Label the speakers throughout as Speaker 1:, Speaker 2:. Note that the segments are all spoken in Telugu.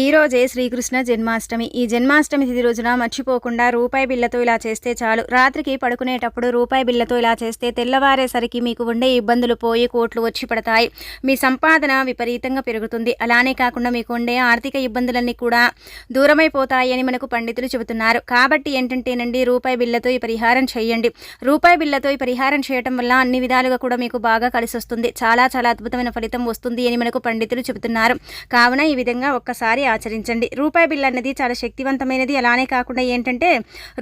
Speaker 1: ఈ రోజే శ్రీకృష్ణ జన్మాష్టమి. ఈ జన్మాష్టమి తిథి రోజున మర్చిపోకుండా రూపాయి బిళ్ళతో ఇలా చేస్తే చాలు. రాత్రికి పడుకునేటప్పుడు రూపాయి బిళ్ళతో ఇలా చేస్తే తెల్లవారేసరికి మీకు ఉండే ఇబ్బందులు పోయి కోట్లు వచ్చి పడతాయి. మీ సంపాదన విపరీతంగా పెరుగుతుంది. అలానే కాకుండా మీకు ఉండే ఆర్థిక ఇబ్బందులన్నీ కూడా దూరమైపోతాయి అని మనకు పండితులు చెబుతున్నారు. కాబట్టి ఏంటంటేనండి రూపాయి బిళ్ళతో ఈ పరిహారం చేయండి. రూపాయి బిళ్ళతో ఈ పరిహారం చేయటం వల్ల అన్ని విధాలుగా కూడా మీకు బాగా కలిసి వస్తుంది చాలా చాలా అద్భుతమైన ఫలితం వస్తుంది అని మనకు పండితులు చెబుతున్నారు. కావున ఈ విధంగా ఒక్కసారి ఆచరించండి. రూపాయి బిల్ అనేది చాలా శక్తివంతమైనది. అలానే కాకుండా ఏంటంటే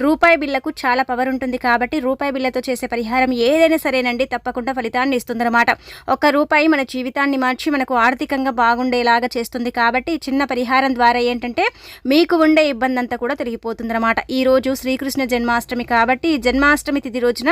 Speaker 1: రూపాయి బిల్లకు చాలా పవర్ ఉంటుంది కాబట్టి రూపాయి బిల్లతో చేసే పరిహారం ఏదైనా సరేనండి. తప్పకుండా ఫలితాన్ని ఇస్తుందన్నమాట. ఒక రూపాయి మన జీవితాన్ని మార్చి మనకు ఆర్థికంగా బాగుండేలాగా చేస్తుంది కాబట్టి చిన్న పరిహారం ద్వారా ఏంటంటే మీకు ఉండే ఇబ్బంది అంతా కూడా తొలగిపోతుందన్నమాట ఈరోజు శ్రీకృష్ణ జన్మాష్టమి కాబట్టి జన్మాష్టమి తిథి రోజున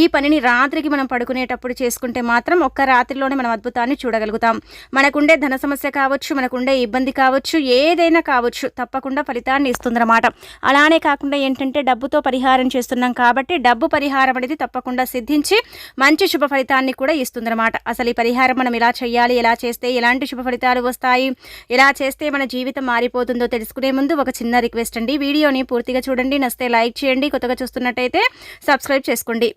Speaker 1: ఈ పనిని రాత్రికి మనం పడుకునేటప్పుడు చేసుకుంటే మాత్రం ఒక్క రాత్రిలోనే మనం అద్భుతాన్ని చూడగలుగుతాం. మనకుండే ధన సమస్య కావచ్చు మనకుండే ఇబ్బంది కావచ్చు ఏదైనా కావచ్చు తప్పకుండా ఫలితాన్ని ఇస్తుందన్నమాట. అలానే కాకుండా ఏంటంటే డబ్బుతో పరిహారం చేస్తున్నాం కాబట్టి డబ్బు పరిహారం అనేది తప్పకుండా సిద్ధించి మంచి శుభ ఫలితాన్ని కూడా ఇస్తుందన్నమాట. అసలు ఈ పరిహారం మనం ఎలా చేయాలి ఎలా చేస్తే ఎలాంటి శుభ ఫలితాలు వస్తాయి ఎలా చేస్తే మన జీవితం మారిపోతుందో తెలుసుకునే ముందు ఒక చిన్న రిక్వెస్ట్ అండి. వీడియోని పూర్తిగా చూడండి నస్తే లైక్ చేయండి కొత్తగా చూస్తున్నట్టయితే సబ్స్క్రైబ్ చేసుకోండి.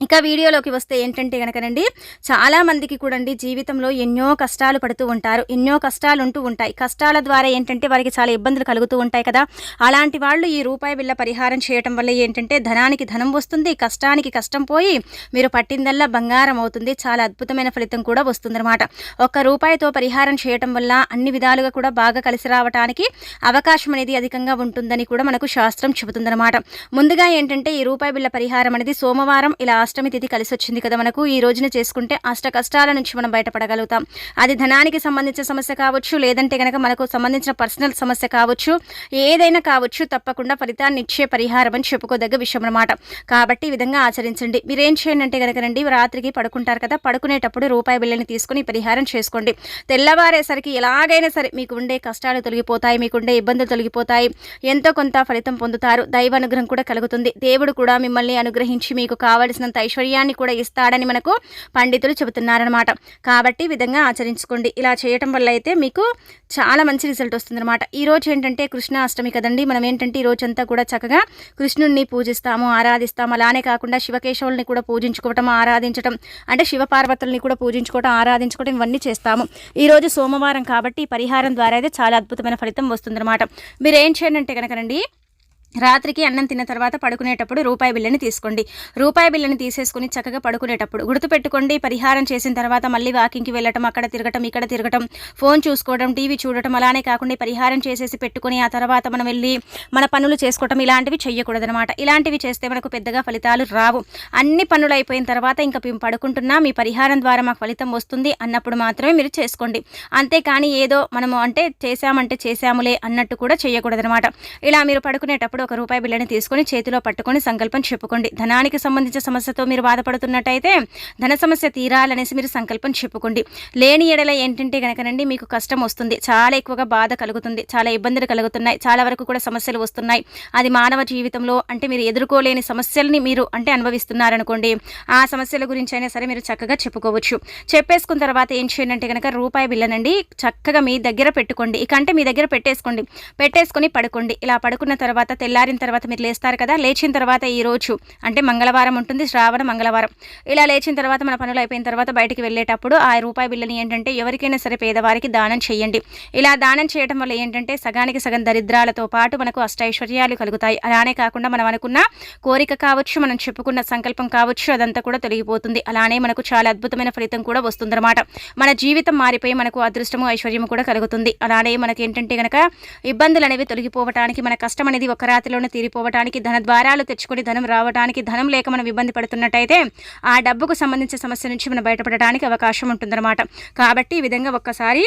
Speaker 1: ఇక వీడియోలోకి వస్తే ఏంటంటే కనుకనండి చాలామందికి కూడా అండి జీవితంలో ఎన్నో కష్టాలు పడుతూ ఉంటారు ఎన్నో కష్టాలు ఉంటూ ఉంటాయి. కష్టాల ద్వారా ఏంటంటే వారికి చాలా ఇబ్బందులు కలుగుతూ ఉంటాయి కదా. అలాంటి వాళ్ళు ఈ రూపాయి బిళ్ళ పరిహారం చేయటం వల్ల ఏంటంటే ధనానికి ధనం వస్తుంది కష్టానికి కష్టం పోయి మీరు పట్టిందల్లా బంగారం అవుతుంది చాలా అద్భుతమైన ఫలితం కూడా వస్తుందన్నమాట. ఒక్క రూపాయితో పరిహారం చేయటం వల్ల అన్ని విధాలుగా కూడా బాగా కలిసి రావడానికి అవకాశం అనేది అధికంగా ఉంటుందని కూడా మనకు శాస్త్రం చెబుతుందన్నమాట. ముందుగా ఏంటంటే ఈ రూపాయి బిళ్ళ పరిహారం అనేది సోమవారం ఇలా అష్టమి తిథి కలిసి వచ్చింది కదా మనకు. ఈ రోజున చేసుకుంటే అష్ట కష్టాల నుంచి మనం బయటపడగలుగుతాం. అది ధనానికి సంబంధించిన సమస్య కావచ్చు లేదంటే కనుక మనకు సంబంధించిన పర్సనల్ సమస్య కావచ్చు ఏదైనా కావచ్చు తప్పకుండా ఫలితాన్ని ఇచ్చే పరిహారం అని చెప్పుకోదగ్గ విషయం అనమాట కాబట్టి ఈ విధంగా ఆచరించండి. మీరేం చేయండి అంటే కనుక రండి రాత్రికి పడుకుంటారు కదా పడుకునేటప్పుడు రూపాయి బిల్లని తీసుకుని పరిహారం చేసుకోండి. తెల్లవారేసరికి ఎలాగైనా సరే మీకు ఉండే కష్టాలు తొలగిపోతాయి మీకు ఉండే ఇబ్బందులు తొలగిపోతాయి. ఎంతో కొంత ఫలితం పొందుతారు. దైవ అనుగ్రహం కూడా కలుగుతుంది. దేవుడు కూడా మిమ్మల్ని అనుగ్రహించి మీకు కావలసినంత ఐశ్వర్యాన్ని కూడా ఇస్తాడని మనకు పండితులు చెబుతున్నారనమాట కాబట్టి విధంగా ఆచరించుకోండి. ఇలా చేయటం వల్ల అయితే మీకు చాలా మంచి రిజల్ట్ వస్తుందన్నమాట. ఈ రోజు ఏంటంటే కృష్ణ అష్టమి కదండి. మనం ఏంటంటే ఈ రోజంతా కూడా చక్కగా కృష్ణుణ్ణి పూజిస్తాము ఆరాధిస్తాము. అలానే కాకుండా శివకేశవుల్ని కూడా పూజించుకోవటం ఆరాధించటం అంటే శివపార్వతుల్ని కూడా పూజించుకోవటం ఆరాధించుకోవటం ఇవన్నీ చేస్తాము. ఈ రోజు సోమవారం కాబట్టి పరిహారం ద్వారా అయితే చాలా అద్భుతమైన ఫలితం వస్తుందన్నమాట. మీరు ఏం చేయండి అంటే కనుకనండి రాత్రికి అన్నం తిన్న తర్వాత పడుకునేటప్పుడు రూపాయి బిల్లని తీసుకోండి. రూపాయి బిల్లని తీసేసుకుని చక్కగా పడుకునేటప్పుడు గుర్తుపెట్టుకోండి పరిహారం చేసిన తర్వాత మళ్ళీ వాకింగ్కి వెళ్ళటం అక్కడ తిరగటం ఇక్కడ తిరగటం ఫోన్ చూసుకోవడం టీవీ చూడటం అలానే కాకుండా పరిహారం చేసేసి పెట్టుకుని ఆ తర్వాత మనం వెళ్ళి మన పనులు చేసుకోవటం ఇలాంటివి చేయకూడదనమాట ఇలాంటివి చేస్తే మనకు పెద్దగా ఫలితాలు రావు. అన్ని పనులు అయిపోయిన తర్వాత ఇంకా మేము పడుకుంటున్నా మీ పరిహారం ద్వారా మాకు ఫలితం వస్తుంది అన్నప్పుడు మాత్రమే మీరు చేసుకోండి. అంతేకాని ఏదో మనము అంటే చేశామంటే చేశాములే అన్నట్టు కూడా చేయకూడదనమాట ఇలా మీరు పడుకునేటప్పుడు ఒక రూపాయి బిల్లని తీసుకొని చేతిలో పట్టుకొని సంకల్పం చెప్పుకోండి. ధనానికి సంబంధించిన సమస్యతో మీరు బాధపడుతున్నట్టయితే ధన సమస్య తీరాలనేసి మీరు సంకల్పం చెప్పుకోండి. లేని ఎడల ఏంటంటే కనుకనండి మీకు కష్టం వస్తుంది. చాలా ఎక్కువగా బాధ కలుగుతుంది. చాలా ఇబ్బందులు కలుగుతున్నాయి. చాలా వరకు కూడా సమస్యలు వస్తున్నాయి. అది మానవ జీవితంలో అంటే మీరు ఎదుర్కోలేని సమస్యల్ని మీరు అంటే అనుభవిస్తున్నారనుకోండి ఆ సమస్యల గురించి అయినా సరే మీరు చక్కగా చెప్పుకోవచ్చు. చెప్పేసుకున్న తర్వాత ఏం చేయండి అంటే కనుక రూపాయి బిల్లనండి చక్కగా మీ దగ్గర పెట్టుకోండి. ఇక అంటే మీ దగ్గర పెట్టేసుకోండి. పెట్టేసుకొని పడుకోండి. ఇలా పడుకున్న తర్వాత తెల్లారిన తర్వాత మీరు లేస్తారు కదా లేచిన తర్వాత ఈ రోజు అంటే మంగళవారం ఉంటుంది శ్రావణ మంగళవారం. ఇలా లేచిన తర్వాత మన పనులు అయిపోయిన తర్వాత బయటికి వెళ్ళేటప్పుడు ఆ రూపాయి బిల్లని ఏంటంటే ఎవరికైనా సరే పేదవారికి దానం చేయండి. ఇలా దానం చేయడం వల్ల ఏంటంటే సగానికి సగం దరిద్రాలతో పాటు మనకు అష్టైశ్వర్యాలు కలుగుతాయి. అలానే కాకుండా మనం అనుకున్న కోరిక కావచ్చు మనం చెప్పుకున్న సంకల్పం కావచ్చు అదంతా కూడా తొలగిపోతుంది. అలానే మనకు చాలా అద్భుతమైన ఫలితం కూడా వస్తుందన్నమాట. మన జీవితం మారిపోయి మనకు అదృష్టము ఐశ్వర్యము కూడా కలుగుతుంది. అలానే మనకి ఏంటంటే కనుక ఇబ్బందులు అనేవి తొలగిపోవటానికి మన కష్టం అనేది ఒక రాత్రిలోనే తీరిపోవటానికి ధన ద్వారాలు తెచ్చుకొని ధనం రావడానికి ధనం లేక మనం ఇబ్బంది పడుతున్నట్టయితే ఆ డబ్బుకు సంబంధించిన సమస్య నుంచి మనం బయటపడడానికి అవకాశం ఉంటుందన్నమాట. కాబట్టి ఈ విధంగా ఒక్కసారి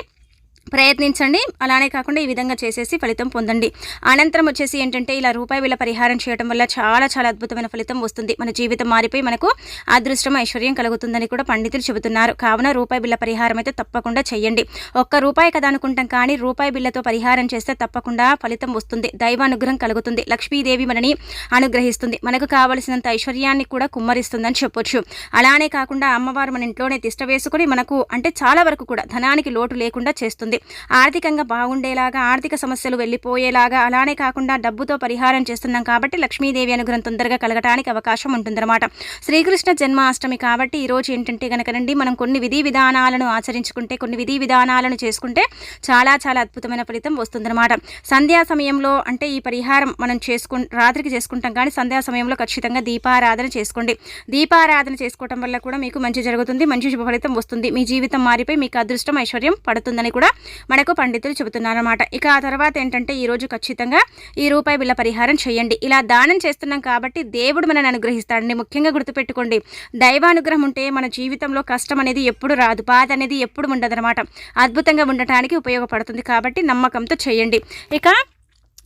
Speaker 1: ప్రయత్నించండి. అలానే కాకుండా ఈ విధంగా చేసేసి ఫలితం పొందండి. అనంతరం వచ్చేసి ఏంటంటే ఇలా రూపాయి విల పరిహారం చేయడం వల్ల చాలా చాలా అద్భుతమైన ఫలితం వస్తుంది. మన జీవితం మారిపోయి మనకు అదృష్టం ఐశ్వర్యం కలుగుతుందని కూడా పండితులు చెబుతున్నారు. కావున రూపాయి బిళ్ళ పరిహారం అయితే తప్పకుండా చేయండి. ఒక్క రూపాయి కదా అనుకుంటాం కానీ రూపాయి బిళ్ళతో పరిహారం చేస్తే తప్పకుండా ఫలితం వస్తుంది. దైవానుగ్రహం కలుగుతుంది. లక్ష్మీదేవి మనని అనుగ్రహిస్తుంది. మనకు కావలసినంత ఐశ్వర్యాన్ని కూడా కుమ్మరిస్తుందని చెప్పొచ్చు. అలానే కాకుండా అమ్మవారు మన ఇంట్లోనే తిష్ట వేసుకుని మనకు అంటే చాలా వరకు కూడా ధనానికి లోటు లేకుండా చేస్తుంది. చేస్తుంది ఆర్థికంగా బాగుండేలాగా ఆర్థిక సమస్యలు వెళ్ళిపోయేలాగా అలానే కాకుండా డబ్బుతో పరిహారం చేస్తున్నాం కాబట్టి లక్ష్మీదేవి అనుగ్రహం తొందరగా కలగటానికి అవకాశం ఉంటుందన్నమాట. శ్రీకృష్ణ జన్మాష్టమి కాబట్టి ఈరోజు ఏంటంటే కనుకనండి మనం కొన్ని విధి విధానాలను ఆచరించుకుంటే కొన్ని విధి విధానాలను చేసుకుంటే చాలా చాలా అద్భుతమైన ఫలితం వస్తుందన్నమాట. సంధ్యా సమయంలో అంటే ఈ పరిహారం మనం చేసుకు రాత్రికి చేసుకుంటాం కానీ సంధ్యా సమయంలో ఖచ్చితంగా దీపారాధన చేసుకోండి. దీపారాధన చేసుకోవటం వల్ల కూడా మీకు మంచి జరుగుతుంది మంచి శుభ ఫలితం వస్తుంది. మీ జీవితం మారిపోయి మీకు అదృష్టం ఐశ్వర్యం పడుతుందని కూడా మనకు పండితులు చెబుతున్నారన్నమాట. ఇక ఆ తర్వాత ఏంటంటే ఈరోజు ఖచ్చితంగా ఈ రూపాయి బిల్ల పరిహారం చేయండి. ఇలా దానం చేస్తున్నాం కాబట్టి దేవుడు మనని అనుగ్రహిస్తాడండి. ముఖ్యంగా గుర్తుపెట్టుకోండి. దైవానుగ్రహం ఉంటే మన జీవితంలో కష్టం అనేది ఎప్పుడు రాదు. బాధ అనేది ఎప్పుడు ఉండదన్నమాట. అద్భుతంగా ఉండటానికి ఉపయోగపడుతుంది కాబట్టి నమ్మకంతో చేయండి. ఇక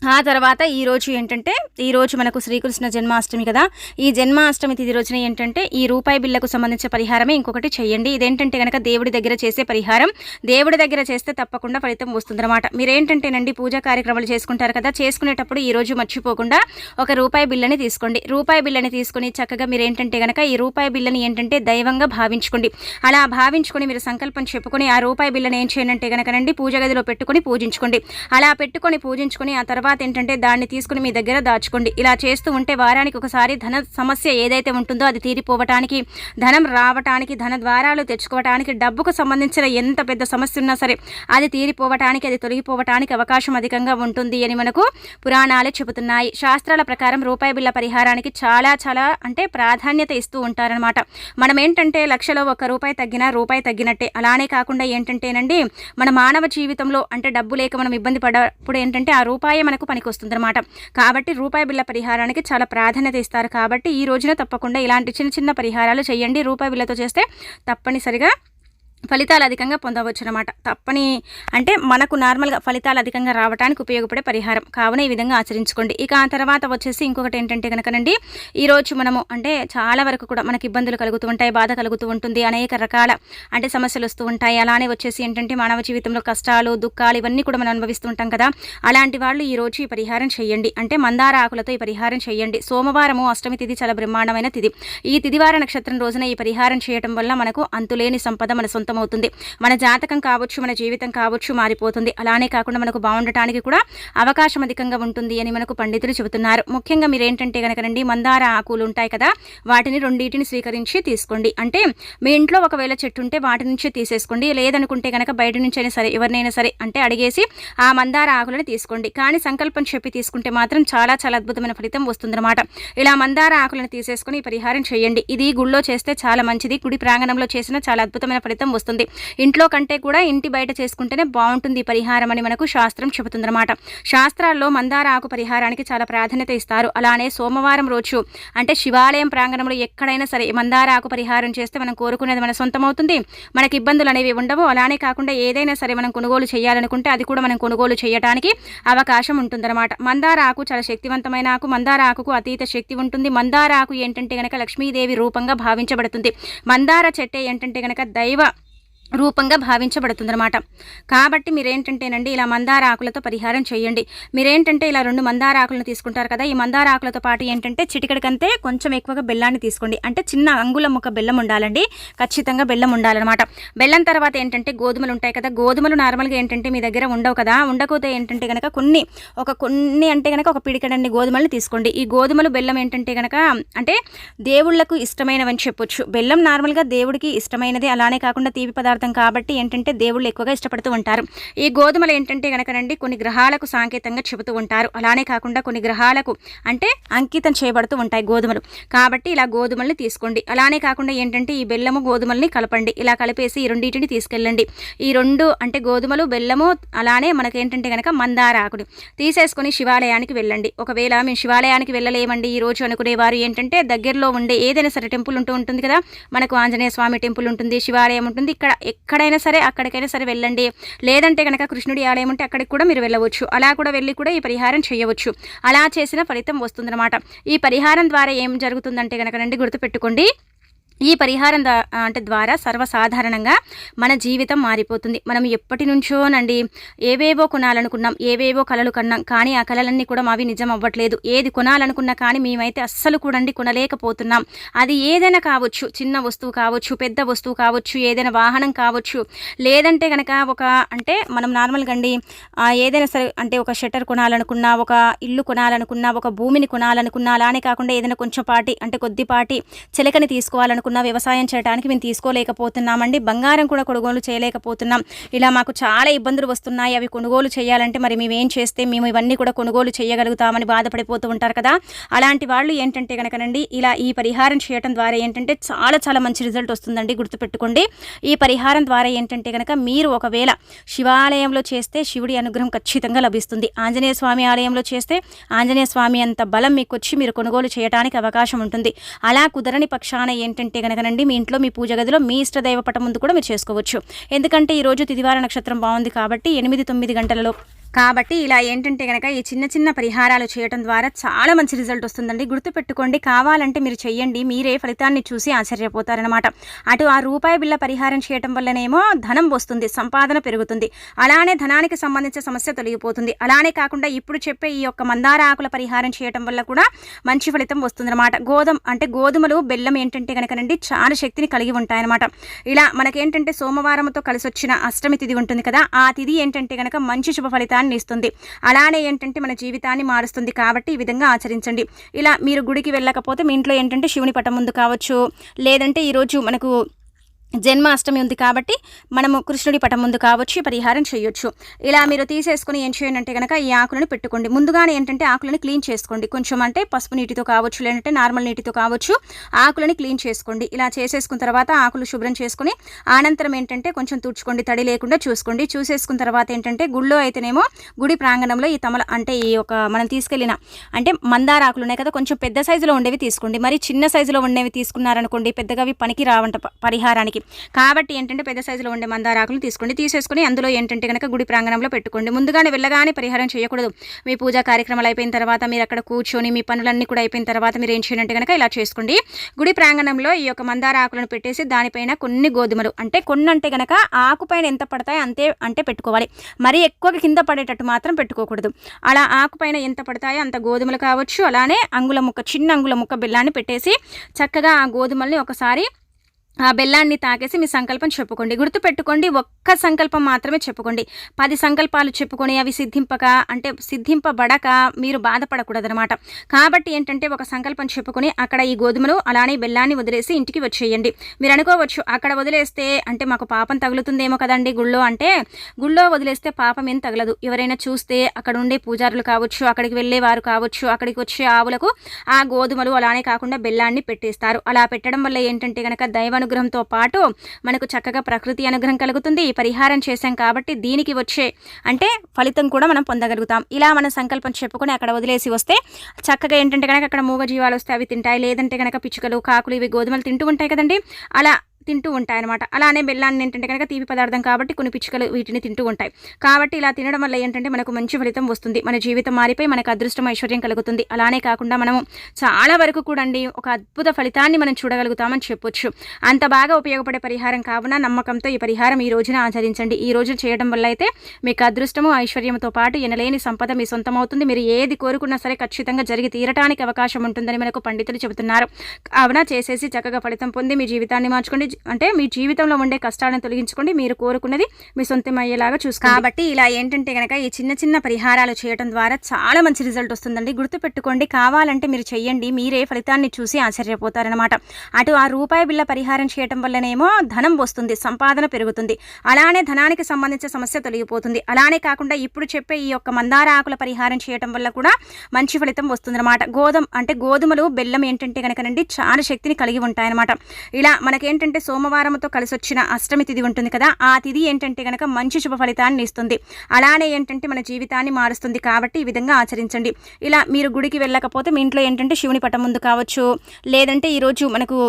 Speaker 1: ఆ తర్వాత ఈరోజు ఏంటంటే ఈరోజు మనకు శ్రీకృష్ణ జన్మాష్టమి కదా. ఈ జన్మాష్టమి తిది రోజున ఏంటంటే ఈ రూపాయి బిల్లకు సంబంధించిన పరిహారమే ఇంకొకటి చేయండి. ఇదేంటంటే కనుక దేవుడి దగ్గర చేసే పరిహారం. దేవుడి దగ్గర చేస్తే తప్పకుండా ఫలితం వస్తుందన్నమాట. మీరేంటంటేనండి పూజా కార్యక్రమాలు చేసుకుంటారు కదా చేసుకునేటప్పుడు ఈరోజు మర్చిపోకుండా ఒక రూపాయి బిల్లని తీసుకోండి. రూపాయి బిల్లని తీసుకొని చక్కగా మీరు ఏంటంటే కనుక ఈ రూపాయి బిల్లని ఏంటంటే దైవంగా భావించుకోండి. అలా భావించుకొని మీరు సంకల్పం చెప్పుకొని ఆ రూపాయి బిల్లని ఏం చేయనంటే కనుకనండి పూజ గదిలో పెట్టుకొని పూజించుకోండి. అలా పెట్టుకొని పూజించుకొని ఆ తర్వాత తర్వాత ఏంటంటే దాన్ని తీసుకుని మీ దగ్గర దాచుకోండి. ఇలా చేస్తూ ఉంటే వారానికి ఒకసారి ధన సమస్య ఏదైతే ఉంటుందో అది తీరిపోవటానికి ధనం రావటానికి ధన ద్వారాలు తెచ్చుకోవటానికి డబ్బుకు సంబంధించిన ఎంత పెద్ద సమస్య ఉన్నా సరే అది తీరిపోవటానికి అది తొలగిపోవటానికి అవకాశం అధికంగా ఉంటుంది అని మనకు పురాణాలు చెబుతున్నాయి. శాస్త్రాల ప్రకారం రూపాయి బిల్ల పరిహారానికి చాలా చాలా అంటే ప్రాధాన్యత ఇస్తూ ఉంటారనమాట మనం ఏంటంటే లక్షలో ఒక రూపాయి తగ్గినా రూపాయి తగ్గినట్టే. అలానే కాకుండా ఏంటంటేనండి మన మానవ జీవితంలో అంటే డబ్బు లేక మనం ఇబ్బంది పడప్పుడు ఏంటంటే ఆ రూపాయి మనకు పనికి పనికొస్తుందన్నమాట. కాబట్టి రూపాయి బిళ్ళ పరిహారానికి చాలా ప్రాధాన్యత ఇస్తారు. కాబట్టి ఈ రోజున తప్పకుండా ఇలాంటి చిన్న చిన్న పరిహారాలు చేయండి. రూపాయి బిళ్ళతో చేస్తే తప్పనిసరిగా ఫలితాలు అధికంగా పొందవచ్చు అనమాట తప్పని అంటే మనకు నార్మల్గా ఫలితాలు అధికంగా రావడానికి ఉపయోగపడే పరిహారం. కావున ఈ విధంగా ఆచరించుకోండి. ఇక ఆ తర్వాత వచ్చేసి ఇంకొకటి ఏంటంటే కనుకనండి ఈరోజు మనము అంటే చాలా వరకు కూడా మనకి ఇబ్బందులు కలుగుతూ ఉంటాయి బాధ కలుగుతూ ఉంటుంది అనేక రకాల అంటే సమస్యలు వస్తూ ఉంటాయి. అలానే వచ్చేసి ఏంటంటే మానవ జీవితంలో కష్టాలు దుఃఖాలు ఇవన్నీ కూడా మనం అనుభవిస్తూ ఉంటాం కదా. అలాంటి వాళ్ళు ఈరోజు ఈ పరిహారం చేయండి. అంటే మందార ఆకులతో ఈ పరిహారం చేయండి. సోమవారము అష్టమి తిథి చాలా బ్రహ్మాండమైన తిథి. ఈ తిదివార నక్షత్రం రోజున ఈ పరిహారం చేయడం వల్ల మనకు అంతులేని సంపద మన సొంత అవుతుంది మన జాతకం కావచ్చు మన జీవితం కావచ్చు మారిపోతుంది. అలానే కాకుండా మనకు బాగుండటానికి కూడా అవకాశం అధికంగా ఉంటుంది అని మనకు పండితులు చెబుతున్నారు. ముఖ్యంగా మీరు ఏంటంటే కనుకనండి మందార ఆకులు ఉంటాయి కదా వాటిని రెండింటిని స్వీకరించి తీసుకోండి. అంటే మీ ఇంట్లో ఒకవేళ చెట్టు ఉంటే వాటి నుంచి తీసేసుకోండి. లేదనుకుంటే కనుక బయట నుంచైనా సరే ఎవరినైనా సరే అంటే అడిగేసి ఆ మందార ఆకులను తీసుకోండి. కానీ సంకల్పం చెప్పి తీసుకుంటే మాత్రం చాలా చాలా అద్భుతమైన ఫలితం వస్తుందన్నమాట. ఇలా మందార ఆకులను తీసేసుకుని పరిహారం చేయండి. ఇది గుళ్ళో చేస్తే చాలా మంచిది. గుడి ప్రాంగణంలో చేసిన చాలా అద్భుతమైన ఫలితం వస్తుంది. ఇంట్లో కంటే కూడా ఇంటి బయట చేసుకుంటేనే బాగుంటుంది పరిహారం అని మనకు శాస్త్రం చెబుతుందన్నమాట. శాస్త్రాల్లో మందార ఆకు పరిహారానికి చాలా ప్రాధాన్యత ఇస్తారు. అలానే సోమవారం రోజు అంటే శివాలయం ప్రాంగణంలో ఎక్కడైనా సరే మందార ఆకు పరిహారం చేస్తే మనం కోరుకునేది మన సొంతం అవుతుంది మనకి ఇబ్బందులు అనేవి ఉండవు. అలానే కాకుండా ఏదైనా సరే మనం కొనుగోలు చేయాలనుకుంటే అది కూడా మనం కొనుగోలు చేయడానికి అవకాశం ఉంటుందన్నమాట. మందార ఆకు చాలా శక్తివంతమైన ఆకు. మందార ఆకుకు అతీత శక్తి ఉంటుంది. మందార ఆకు ఏంటంటే గనక లక్ష్మీదేవి రూపంగా భావించబడుతుంది. మందార చెట్టే ఏంటంటే గనక దైవ రూపంగా భావించబడుతుందన్నమాట. కాబట్టి మీరేంటంటేనండి ఇలా మందార ఆకులతో పరిహారం చేయండి. మీరేంటంటే ఇలా రెండు మందార ఆకులను తీసుకుంటారు కదా ఈ మందార ఆకులతో పాటు ఏంటంటే చిటికడికంతే కొంచెం ఎక్కువగా బెల్లాన్ని తీసుకోండి. అంటే చిన్న అంగుళం ఒక బెల్లం ఉండాలండి ఖచ్చితంగా బెల్లం ఉండాలన్నమాట. బెల్లం తర్వాత ఏంటంటే గోధుమలు ఉంటాయి కదా గోధుమలు నార్మల్గా ఏంటంటే మీ దగ్గర ఉండవు కదా. ఉండకపోతే ఏంటంటే కనుక కొన్ని ఒక కొన్ని అంటే కనుక ఒక పిడికడండి గోధుమలను తీసుకోండి. ఈ గోధుమలు బెల్లం ఏంటంటే కనుక అంటే దేవుళ్ళకు ఇష్టమైనవని చెప్పొచ్చు. బెల్లం నార్మల్గా దేవుడికి ఇష్టమైనది అలానే కాకుండా తీపి పదార్థం పదార్థం కాబట్టి ఏంటంటే దేవుళ్ళు ఎక్కువగా ఇష్టపడుతూ ఉంటారు. ఈ గోధుమలు ఏంటంటే కనుకనండి కొన్ని గ్రహాలకు సాంకేతంగా చెబుతూ ఉంటారు. అలానే కాకుండా కొన్ని గ్రహాలకు అంటే అంకితం చేయబడుతూ ఉంటాయి గోధుమలు. కాబట్టి ఇలా గోధుమల్ని తీసుకోండి. అలానే కాకుండా ఏంటంటే ఈ బెల్లము గోధుమల్ని కలపండి. ఇలా కలిపేసి ఈ రెండింటిని తీసుకెళ్ళండి. ఈ రెండు అంటే గోధుమలు బెల్లము అలానే మనకేంటంటే కనుక మందార ఆకుడు తీసేసుకొని శివాలయానికి వెళ్ళండి. ఒకవేళ మేము శివాలయానికి వెళ్ళలేమండి ఈ రోజు అనుకునేవారు ఏంటంటే దగ్గరలో ఉండే ఏదైనా సరే టెంపుల్ ఉంటూ ఉంటుంది కదా. మనకు ఆంజనేయ స్వామి టెంపుల్ ఉంటుంది శివాలయం ఉంటుంది. ఇక్కడ ఎక్కడైనా సరే అక్కడికైనా సరే వెళ్ళండి. లేదంటే కనుక కృష్ణుడి ఆలయం ఉంటే అక్కడికి కూడా మీరు వెళ్ళవచ్చు. అలా కూడా వెళ్ళి కూడా ఈ పరిహారం చేయవచ్చు. అలా చేసిన ఫలితం వస్తుందన్నమాట. ఈ పరిహారం ద్వారా ఏం జరుగుతుందంటే కనుక రండి గుర్తుపెట్టుకోండి. ఈ పరిహారం అంటే ద్వారా సర్వసాధారణంగా మన జీవితం మారిపోతుంది. మనం ఎప్పటి నుంచోనండి ఏవేవో కొనాలనుకున్నాం ఏవేవో కళలు కన్నాం కానీ ఆ కళలన్నీ కూడా మావి నిజం అవ్వట్లేదు ఏది కొనాలనుకున్నా కానీ మేమైతే అస్సలు కూడండి కొనలేకపోతున్నాం. అది ఏదైనా కావచ్చు చిన్న వస్తువు కావచ్చు పెద్ద వస్తువు కావచ్చు ఏదైనా వాహనం కావచ్చు లేదంటే కనుక ఒక అంటే మనం నార్మల్గా అండి ఏదైనా సరే అంటే ఒక షట్టర్ కొనాలనుకున్నా ఒక ఇల్లు కొనాలనుకున్నా ఒక భూమిని కొనాలనుకున్నా అలానే కాకుండా ఏదైనా కొంచెం పాటి అంటే కొద్దిపాటి చిలకని తీసుకోవాలనుకున్నా ఉన్న వ్యవసాయం చేయడానికి మేము తీసుకోలేకపోతున్నామండి. బంగారం కూడా కొనుగోలు చేయలేకపోతున్నాం. ఇలా మాకు చాలా ఇబ్బందులు వస్తున్నాయి. అవి కొనుగోలు చేయాలంటే మరి మేము ఏం చేస్తే మేము ఇవన్నీ కూడా కొనుగోలు చేయగలుగుతామని బాధపడిపోతూ ఉంటారు కదా. అలాంటి వాళ్ళు ఏంటంటే కనుకనండి ఇలా ఈ పరిహారం చేయడం ద్వారా ఏంటంటే చాలా చాలా మంచి రిజల్ట్ వస్తుందండి గుర్తుపెట్టుకోండి. ఈ పరిహారం ద్వారా ఏంటంటే కనుక మీరు ఒకవేళ శివాలయంలో చేస్తే శివుడి అనుగ్రహం ఖచ్చితంగా లభిస్తుంది. ఆంజనేయ స్వామి ఆలయంలో చేస్తే ఆంజనేయ స్వామి అంత బలం మీకు వచ్చి మీరు కొనుగోలు చేయడానికి అవకాశం ఉంటుంది. అలా కుదరని పక్షాన ఏంటంటే కనుకనండి మీ ఇంట్లో మీ పూజ గదిలో మీ ఇష్ట దైవ పటం ముందు కూడా మీరు చేసుకోవచ్చు. ఎందుకంటే ఈరోజు తిదివార నక్షత్రం బాగుంది కాబట్టి ఎనిమిది తొమ్మిది గంటలలో కాబట్టి ఇలా ఏంటంటే కనుక ఈ చిన్న చిన్న పరిహారాలు చేయడం ద్వారా చాలా మంచి రిజల్ట్ వస్తుందండి. గుర్తుపెట్టుకోండి కావాలంటే మీరు చెయ్యండి మీరే ఫలితాన్ని చూసి ఆశ్చర్యపోతారనమాట అటు ఆ రూపాయి బిల్ల పరిహారం చేయటం వల్లనేమో ధనం వస్తుంది సంపాదన పెరుగుతుంది. అలానే ధనానికి సంబంధించిన సమస్య తొలగిపోతుంది. అలానే కాకుండా ఇప్పుడు చెప్పే ఈ యొక్క మందార ఆకుల పరిహారం చేయటం వల్ల కూడా మంచి ఫలితం వస్తుందన్నమాట. గోధుమ అంటే గోధుమలు బెల్లం ఏంటంటే కనుకనండి చాలా శక్తిని కలిగి ఉంటాయన్నమాట. ఇలా మనకేంటంటే సోమవారంతో కలిసి వచ్చిన అష్టమి తిథి ఉంటుంది కదా ఆ తిథి ఏంటంటే కనుక మంచి శుభ ఫలితాన్ని సుఖాన్ని ఇస్తుంది. అలానే ఏంటంటే మన జీవితాన్ని మారుస్తుంది కాబట్టి ఈ విధంగా ఆచరించండి. ఇలా మీరు గుడికి వెళ్ళకపోతే మీ ఇంట్లో ఏంటంటే శివుని పటం ముందు కావచ్చు లేదంటే ఈరోజు మనకు జన్మాష్టమి ఉంది కాబట్టి మనము కృష్ణుడి పటం ముందు కావచ్చు పరిహారం చేయొచ్చు. ఇలా మీరు తీసేసుకుని ఏం చేయండి అంటే కనుక ఈ ఆకులను పెట్టుకోండి. ముందుగానే ఏంటంటే ఆకులను క్లీన్ చేసుకోండి. కొంచెం అంటే పసుపు నీటితో కావచ్చు లేదంటే నార్మల్ నీటితో కావచ్చు ఆకులని క్లీన్ చేసుకోండి. ఇలా చేసేసుకున్న తర్వాత ఆకులు శుభ్రం చేసుకుని అనంతరం ఏంటంటే కొంచెం తుడుచుకోండి. తడి లేకుండా చూసుకోండి. చూసేసుకున్న తర్వాత ఏంటంటే గుళ్ళో అయితేనేమో గుడి ప్రాంగణంలో ఈ తమల అంటే ఈ ఒక మనం తీసుకెళ్ళిన అంటే మందార ఆకులు ఉన్నాయి కదా కొంచెం పెద్ద సైజులో ఉండేవి తీసుకోండి. మరి చిన్న సైజులో ఉండేవి తీసుకున్నారనుకోండి పెద్దగా అవి పనికి రావంట పరిహారానికి. కాబట్టి ఏంటంటే పెద్ద సైజులో ఉండే మందారాకులు తీసుకోండి. తీసేసుకుని అందులో ఏంటంటే కనుక గుడి ప్రాంగణంలో పెట్టుకోండి. ముందుగానే వెళ్ళగానే పరిహారం చేయకూడదు. మీ పూజా కార్యక్రమాలు అయిపోయిన తర్వాత మీరు అక్కడ కూర్చొని మీ పనులన్నీ కూడా అయిపోయిన తర్వాత మీరు ఏం చేయాలంటే కనుక ఇలా చేసుకోండి. గుడి ప్రాంగణంలో ఈ యొక్క మందార ఆకులను పెట్టేసి దానిపైన కొన్ని గోధుమలు అంటే కొన్ని అంటే కనుక ఆకుపైన ఎంత పడతాయో అంతే అంటే పెట్టుకోవాలి. మరీ ఎక్కువగా కింద పడేటట్టు మాత్రం పెట్టుకోకూడదు. అలా ఆకుపైన ఎంత పడతాయో అంత గోధుమలు కావచ్చు. అలానే అంగుల ముక్క చిన్న అంగుల ముక్క బెల్లాన్ని పెట్టేసి చక్కగా ఆ గోధుమల్ని ఒకసారి ఆ బెల్లాన్ని తాగేసి మీ సంకల్పం చెప్పుకోండి. గుర్తుపెట్టుకోండి ఒక్క సంకల్పం మాత్రమే చెప్పుకోండి. పది సంకల్పాలు చెప్పుకొని అవి సిద్ధింపక అంటే సిద్ధింపబడక మీరు బాధపడకూడదనమాట కాబట్టి ఏంటంటే ఒక సంకల్పం చెప్పుకొని అక్కడ ఈ గోధుమలు అలానే బెల్లాన్ని వదిలేసి ఇంటికి వచ్చేయండి. మీరు అనుకోవచ్చు అక్కడ వదిలేస్తే అంటే మాకు పాపం తగులుతుందేమో కదండి గుళ్ళో అంటే గుళ్ళో వదిలేస్తే పాపం ఏం తగలదు. ఎవరైనా చూస్తే అక్కడ ఉండే పూజారులు కావచ్చు అక్కడికి వెళ్ళేవారు కావచ్చు అక్కడికి వచ్చే ఆవులకు ఆ గోధుమలు అలానే కాకుండా బెల్లాన్ని పెట్టేస్తారు. అలా పెట్టడం వల్ల ఏంటంటే కనుక దైవం అనుగ్రహంతో పాటు మనకు చక్కగా ప్రకృతి అనుగ్రహం కలుగుతుంది ఈ పరిహారం చేశాం కాబట్టి దీనికి వచ్చే అంటే ఫలితం కూడా మనం పొందగలుగుతాం. ఇలా మన సంకల్పం చెప్పుకొని అక్కడ వదిలేసి వస్తే చక్కగా ఏంటంటే కనుక అక్కడ మూగ జీవాలు వస్తే అవి తింటాయి లేదంటే కనుక పిచ్చుకలు కాకులు ఇవి గోధుమలు తింటూ ఉంటాయి కదండి. అలా తింటూ ఉంటాయన్నమాట. అలానే బెల్లాన్ని ఏంటంటే కనుక తీపి పదార్థం కాబట్టి కొన్ని పిచ్చుకలు వీటిని తింటూ ఉంటాయి. కాబట్టి ఇలా తినడం వల్ల ఏంటంటే మనకు మంచి ఫలితం వస్తుంది. మన జీవితం మారిపోయి మనకు అదృష్టం ఐశ్వర్యం కలుగుతుంది. అలానే కాకుండా మనము చాలా వరకు కూడా అండి ఒక అద్భుత ఫలితాన్ని మనం చూడగలుగుతామని చెప్పొచ్చు. అంత బాగా ఉపయోగపడే పరిహారం కావున నమ్మకంతో ఈ పరిహారం ఈ రోజున ఆచరించండి. ఈ రోజు చేయడం వల్ల అయితే మీకు అదృష్టము ఐశ్వర్యంతో పాటు ఎనలేని సంపద మీ సొంతమవుతుంది. మీరు ఏది కోరుకున్నా సరే ఖచ్చితంగా జరిగి తీరటానికి అవకాశం ఉంటుందని మనకు పండితులు చెబుతున్నారు. కావున చేసేసి చక్కగా ఫలితం పొంది మీ జీవితాన్ని మార్చుకోండి. అంటే మీ జీవితంలో ఉండే కష్టాలను తొలగించుకోండి. మీరు కోరుకున్నది మీ సొంతం అయ్యేలాగా కాబట్టి ఇలా ఏంటంటే కనుక ఈ చిన్న చిన్న పరిహారాలు చేయడం ద్వారా చాలా మంచి రిజల్ట్ వస్తుందండి. గుర్తుపెట్టుకోండి కావాలంటే మీరు చెయ్యండి. మీరే ఫలితాన్ని చూసి ఆశ్చర్యపోతారనమాట అటు ఆ రూపాయి బిల్ల పరిహారం చేయడం వల్లనేమో ధనం వస్తుంది సంపాదన పెరుగుతుంది. అలానే ధనానికి సంబంధించిన సమస్య తొలగిపోతుంది. అలానే కాకుండా ఇప్పుడు చెప్పే ఈ యొక్క మందార ఆకుల పరిహారం చేయడం వల్ల కూడా మంచి ఫలితం వస్తుందన్నమాట. గోధుమ అంటే గోధుమలు బెల్లం ఏంటంటే కనుకనండి చాలా శక్తిని కలిగి ఉంటాయన్నమాట. ఇలా మనకేంటంటే సోమవారంతో కలిసి వచ్చిన అష్టమి తిథి ఉంటుంది కదా ఆ తిథి ఏంటంటే కనుక మంచి శుభ ఫలితాన్ని ఇస్తుంది. అలానే ఏంటంటే మన జీవితాన్ని మారుస్తుంది కాబట్టి ఈ విధంగా ఆచరించండి. ఇలా మీరు గుడికి వెళ్ళకపోతే మీ ఇంట్లో ఏంటంటే శివుని పటం ముందు కావచ్చు లేదంటే ఈరోజు మనకు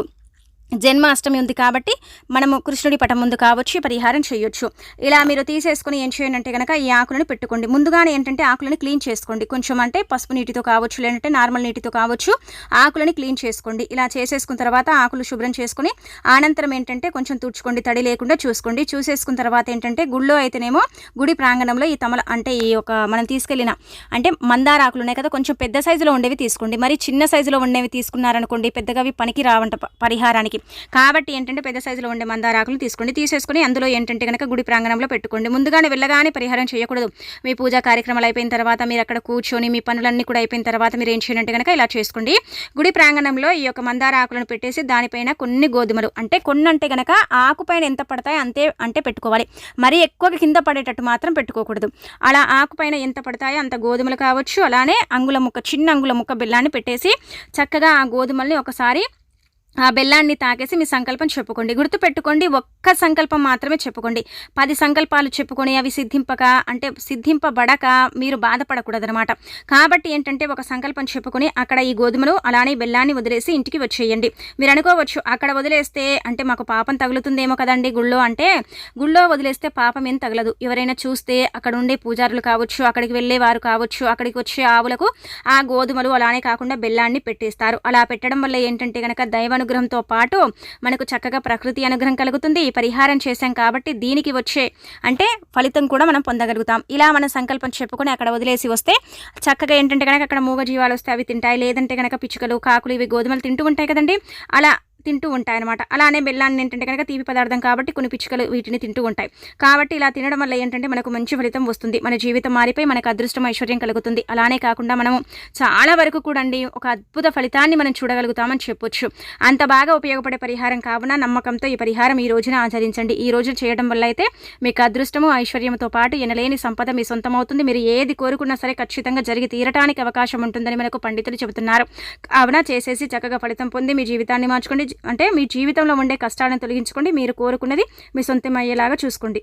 Speaker 1: జన్మాష్టమి ఉంది కాబట్టి మనము కృష్ణుడి పటం ముందు కావచ్చు పరిహారం చేయొచ్చు. ఇలా మీరు తీసేసుకుని ఏం చేయండి అంటే కనుక ఈ ఆకులను పెట్టుకోండి. ముందుగానే ఏంటంటే ఆకులను క్లీన్ చేసుకోండి. కొంచెం అంటే పసుపు నీటితో కావచ్చు లేదంటే నార్మల్ నీటితో కావచ్చు ఆకులని క్లీన్ చేసుకోండి. ఇలా చేసేసుకున్న తర్వాత ఆకులు శుభ్రం చేసుకుని అనంతరం ఏంటంటే కొంచెం తుడుచుకోండి. తడి లేకుండా చూసుకోండి. చూసేసుకున్న తర్వాత ఏంటంటే గుళ్ళో అయితేనేమో గుడి ప్రాంగణంలో ఈ తమల అంటే ఈ ఒక మనం తీసుకెళ్ళిన అంటే మందార ఆకులు ఉన్నాయి కదా కొంచెం పెద్ద సైజులో ఉండేవి తీసుకోండి. మరి చిన్న సైజులో ఉండేవి తీసుకున్నారనుకోండి పెద్దగా అవి పనికి రావంట పరిహారానికి. కాబట్టి ఏంటంటే పెద్ద సైజులో ఉండే మందార ఆకులు తీసుకోండి తీసేసుకుని అందులో ఏంటంటే కనుక గుడి ప్రాంగణంలో పెట్టుకోండి. ముందుగానే వెళ్ళగానే పరిహారం చేయకూడదు. మీ పూజా కార్యక్రమాలు అయిపోయిన తర్వాత మీరు అక్కడ కూర్చొని మీ పనులన్నీ కూడా అయిపోయిన తర్వాత మీరు ఏం చేయాలంటే కనుక ఇలా చేసుకోండి. గుడి ప్రాంగణంలో ఈ యొక్క మందార ఆకులను పెట్టేసి దానిపైన కొన్ని గోధుమలు అంటే కొన్ని అంటే కనుక ఆకుపైన ఎంత పడతాయో అంతే అంటే పెట్టుకోవాలి. మరీ ఎక్కువగా కింద పడేటట్టు మాత్రం పెట్టుకోకూడదు. అలా ఆకుపైన ఎంత పడతాయో అంత గోధుమలు కావచ్చు. అలానే అంగుళ ముక్క చిన్న అంగుళ ముక్క బెల్లాన్ని పెట్టేసి చక్కగా ఆ గోధుమల్ని ఒకసారి ఆ బెల్లాన్ని తాకేసి మీ సంకల్పం చెప్పుకోండి. గుర్తుపెట్టుకోండి ఒక్క సంకల్పం మాత్రమే చెప్పుకోండి. పది సంకల్పాలు చెప్పుకొని అవి సిద్ధింపక అంటే సిద్ధింపబడక మీరు బాధపడకూడదనమాట కాబట్టి ఏంటంటే ఒక సంకల్పం చెప్పుకొని అక్కడ ఈ గోధుమలు అలానే బెల్లాన్ని వదిలేసి ఇంటికి వచ్చేయండి. మీరు అనుకోవచ్చు అక్కడ వదిలేస్తే అంటే మాకు పాపం తగులుతుందేమో కదండి గుళ్ళో అంటే గుళ్ళో వదిలేస్తే పాపం ఏం తగలదు. ఎవరైనా చూస్తే అక్కడ ఉండే పూజారులు కావచ్చు అక్కడికి వెళ్ళేవారు కావచ్చు అక్కడికి వచ్చే ఆవులకు ఆ గోధుమలు అలానే కాకుండా బెల్లాన్ని పెట్టేస్తారు. అలా పెట్టడం వల్ల ఏంటంటే కనుక దైవం అనుగ్రహంతో పాటు మనకు చక్కగా ప్రకృతి అనుగ్రహం కలుగుతుంది. ఈ పరిహారం చేశాం కాబట్టి దీనికి వచ్చే అంటే ఫలితం కూడా మనం పొందగలుగుతాం. ఇలా మన సంకల్పం చెప్పుకొని అక్కడ వదిలేసి వస్తే చక్కగా ఏంటంటే కనుక అక్కడ మూగ జీవాలు వస్తే అవి తింటాయి. లేదంటే కనుక పిచ్చుకలు కాకులు ఇవి గోధుమలు తింటూ ఉంటాయి కదండి. అలా తింటూ ఉంటాయి అనమాట అలానే బెల్లాన్ని ఏంటంటే కనుక తీపి పదార్థం కాబట్టి కొన్ని పిచ్చుకలు వీటిని తింటూ ఉంటాయి. కాబట్టి ఇలా తినడం వల్ల ఏంటంటే మనకు మంచి ఫలితం వస్తుంది. మన జీవితం మారిపోయి మనకు అదృష్టం ఐశ్వర్యం కలుగుతుంది. అలానే కాకుండా మనము చాలా వరకు కూడా అండి ఒక అద్భుత ఫలితాన్ని మనం చూడగలుగుతామని చెప్పొచ్చు. అంత బాగా ఉపయోగపడే పరిహారం కావున నమ్మకంతో ఈ పరిహారం ఈ రోజున ఆచరించండి. ఈ రోజు చేయడం వల్ల అయితే మీకు అదృష్టము ఐశ్వర్యంతో పాటు ఎనలేని సంపద మీ సొంతం అవుతుంది మీరు ఏది కోరుకున్నా సరే ఖచ్చితంగా జరిగి తీరటానికి అవకాశం ఉంటుందని మనకు పండితులు చెబుతున్నారు. కావున చేసేసి చక్కగా ఫలితం పొంది మీ జీవితాన్ని మార్చుకోండి. అంటే మీ జీవితంలో ఉండే కష్టాలను తొలగించుకోండి. మీరు కోరుకున్నది మీ సొంతం అయ్యేలాగా చూసుకోండి.